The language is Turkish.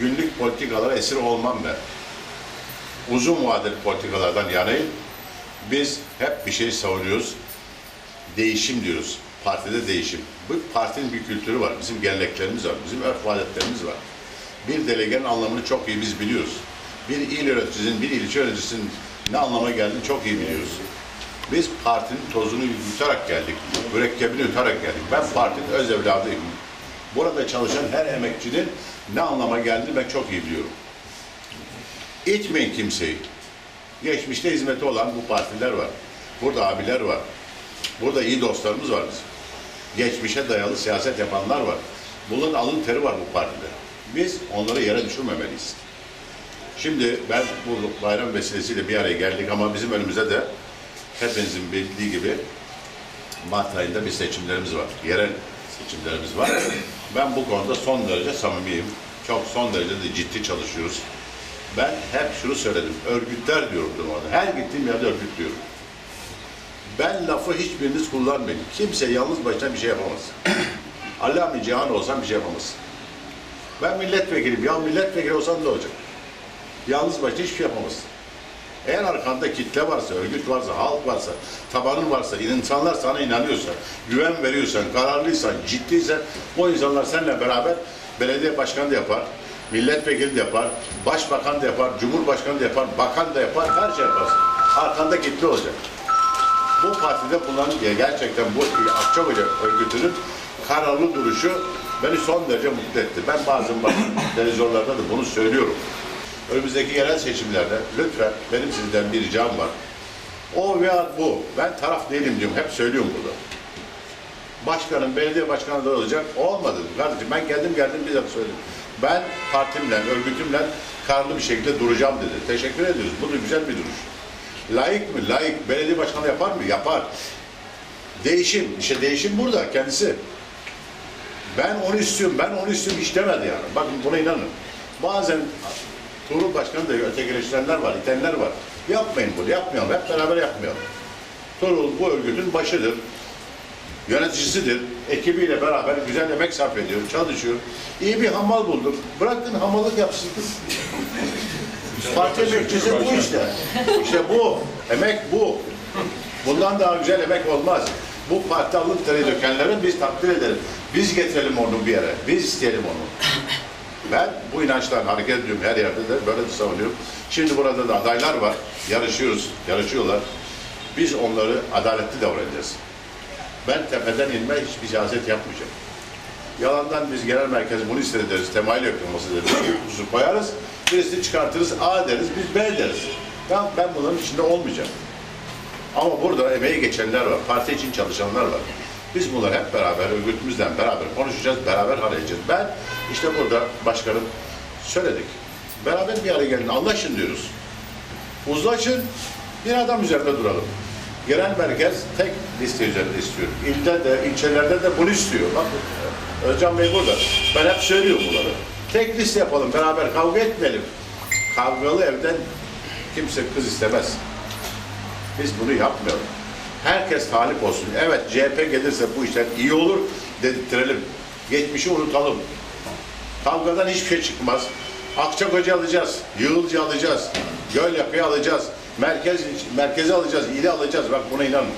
Günlük politikalara esir olmam ben. Uzun vadeli politikalardan yanayım. Biz hep bir şey savunuyoruz. Değişim diyoruz. Partide değişim. Bu partinin bir kültürü var. Bizim geleneklerimiz var. Bizim örf var. Bir delegenin anlamını çok iyi biz biliyoruz. Bir il yöneticisinin, bir ilçe yöneticisinin ne anlama geldiğini çok iyi biliyoruz. Biz partinin tozunu yutarak geldik. Mürekkebini yutarak geldik. Ben partinin öz evladıyım. Burada çalışan her emekçinin ne anlama geldiğini ben çok iyi biliyorum. İtmeyin kimseyi. Geçmişte hizmeti olan bu partiler var. Burada abiler var. Burada iyi dostlarımız var bizim. Geçmişe dayalı siyaset yapanlar var. Bunların alın teri var bu partide. Biz onları yere düşürmemeliyiz. Şimdi ben bu bayram vesilesiyle bir araya geldik ama bizim önümüzde de hepinizin bildiği gibi Mart ayında bir seçimlerimiz var. Yerel seçimlerimiz var. Ben bu konuda son derece samimiyim. Çok son derece de ciddi çalışıyoruz. Ben hep şunu söyledim. Örgütler diyorum orada. Her gittiğim yerde örgüt diyorum. Ben lafı hiçbiriniz kullanmayın. Kimse yalnız başına bir şey yapamaz. Allah cihan olsan bir şey yapamaz. Ben milletvekilim. Ya milletvekili olsan ne olacak? Yalnız başına hiçbir şey yapamazsın. Eğer arkanda kitle varsa, örgüt varsa, halk varsa, tabanın varsa, insanlar sana inanıyorsa, güven veriyorsan, kararlıysan, ciddiysen o insanlar seninle beraber belediye başkanı da yapar, milletvekili de yapar, başbakan da yapar, cumhurbaşkanı da yapar, bakan da yapar, her şey yaparsın. Arkanda kitle olacak. Bu partide bulunan gerçekten bu Akçakoca örgütünün kararlı duruşu beni son derece mutlu etti. Ben bazen bak televizyonlarda da bunu söylüyorum. Önümüzdeki yerel seçimlerde lütfen benim sizden bir ricam var. O veya bu. Ben taraf değilim diyorum. Hep söylüyorum burada. Başkanım, belediye başkanı da olacak. Olmadı. Kardeşim ben geldim geldim bir dakika söyledim. Ben partimle, örgütümle kararlı bir şekilde duracağım dedi. Teşekkür ediyoruz. Bu da güzel bir duruş. Layık mı? Layık. Belediye başkanı yapar mı? Yapar. Değişim. İşte değişim burada kendisi. Ben onu istiyorum, ben onu istiyorum hiç demedi yani. Bakın buna inanın. Bazen Tuğrul Başkanı da ötekileştirenler var, itenler var. Yapmayın bunu, yapmayalım. Hep beraber yapmayalım. Tuğrul bu örgütün başıdır. Yöneticisidir. Ekibiyle beraber güzel emek sarf ediyor, çalışıyor. İyi bir hamal bulduk. Bırakın hamallık yapsın. Parti emekçisi bu işte. İşte bu. Emek bu. Bundan daha güzel emek olmaz. Bu parti alın teri dökenleri biz takdir edelim. Biz getirelim onu bir yere. Biz isteyelim onu. Ben bu inançtan hareket ediyorum her yerde de böyle de savunuyorum. Şimdi burada da adaylar var. Yarışıyoruz, yarışıyorlar. Biz onları adaletli davranacağız. Ben tepeden inme hiçbir siyaset yapmayacağım. Yalandan biz genel merkezi bunu istedi deriz, temayül yapılması deriz, hususu koyarız, birisini çıkartırız, A deriz, biz B deriz. Ben, ben bunların içinde olmayacağım. Ama burada emeği geçenler var, parti için çalışanlar var. Biz bunları hep beraber, örgütümüzden beraber konuşacağız, beraber arayacağız. Ben işte burada başkanım söyledik. Beraber bir araya gelin, anlaşın diyoruz. Uzlaşın, bir adam üzerinde duralım. Genel merkez tek liste üzerinde istiyor. İlde de, ilçelerde de bunu istiyor. Bak, Özcan Bey burada. Ben hep söylüyorum bunları. Tek liste yapalım, beraber kavga etmeyelim. Kavgalı evden kimse kız istemez. Biz bunu yapmayalım. Herkes talip olsun. Evet CHP gelirse bu işler iyi olur dedirtelim. Geçmişi unutalım. Kavgadan hiçbir şey çıkmaz. Akçakoca alacağız, Yığılcı alacağız, Gölyape'yi alacağız, merkez merkezi alacağız, ili alacağız. Bak buna inanın.